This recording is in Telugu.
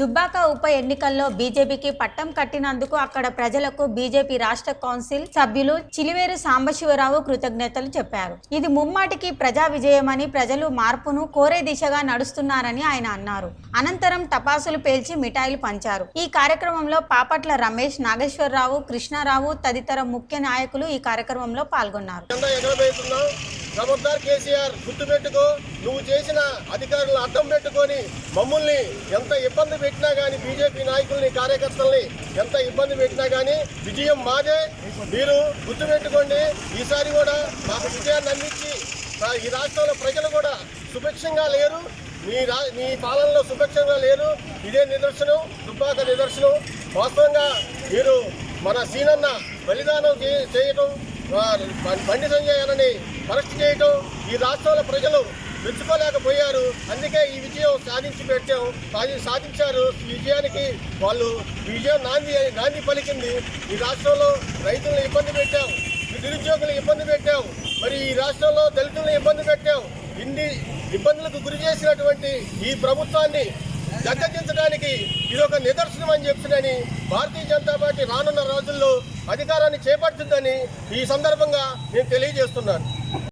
దుబ్బాక ఉప ఎన్నికల్లో బీజేపీకి పట్టం కట్టినందుకు అక్కడ ప్రజలకు బీజేపీ రాష్ట్ర కౌన్సిల్ సభ్యులు చిలివేరు సాంబశివరావు కృతజ్ఞతలు చెప్పారు. ఇది ముమ్మాటికి ప్రజా విజయమని ప్రజలు మార్పును కోరే దిశగా నడుస్తున్నారని ఆయన అన్నారు. అనంతరం టపాసులు పేల్చి మిఠాయిలు పంచారు. ఈ కార్యక్రమంలో పాపట్ల రమేష్ నాగేశ్వరరావు కృష్ణారావు తదితర ముఖ్య నాయకులు ఈ కార్యక్రమంలో పాల్గొన్నారు. ఖబర్దార్ కేసీఆర్ గుర్తుపెట్టుకో నువ్వు చేసిన అధికారులను అడ్డం పెట్టుకొని మమ్మల్ని ఎంత ఇబ్బంది పెట్టినా కానీ బీజేపీ నాయకుల్ని కార్యకర్తల్ని ఎంత ఇబ్బంది పెట్టినా కానీ విజయం మాదే. మీరు గుర్తుపెట్టుకోండి ఈసారి కూడా మాకు విజయాన్ని అందించి ఈ రాష్ట్రంలో ప్రజలు కూడా సుభిక్షంగా లేరు. మీ రా మీ పాలనలో సుభిక్షంగా లేరు. ఇదే నిదర్శనం దుబ్బాక నిదర్శనం. వాస్తవంగా మీరు మన సీనన్న బలిదానం చేయటం బండి సంజయ్ అరెస్ట్ చేయటం ఈ రాష్ట్రంలో ప్రజలు మెచ్చుకోలేకపోయారు. అందుకే ఈ విజయం సాధించి పెట్టాం. సాధి సాధించారు. ఈ విజయానికి వాళ్ళు విజయం నాంది నాంది పలికింది. ఈ రాష్ట్రంలో రైతులను ఇబ్బంది పెట్టాం. నిరుద్యోగులను నిరుద్యోగులు ఇబ్బంది పెట్టాం. మరి ఈ రాష్ట్రంలో దళితులను ఇబ్బంది పెట్టాం. ఇన్ని ఇబ్బందులకు గురి చేసినటువంటి ఈ ప్రభుత్వాన్ని గద్దెదించడానికి ఇది ఒక నిదర్శనం అని చెప్తుందని భారతీయ జనతా పార్టీ రానున్న రోజుల్లో అధికారాన్ని చేపడుతుందని ఈ సందర్భంగా నేను తెలియజేస్తున్నాను.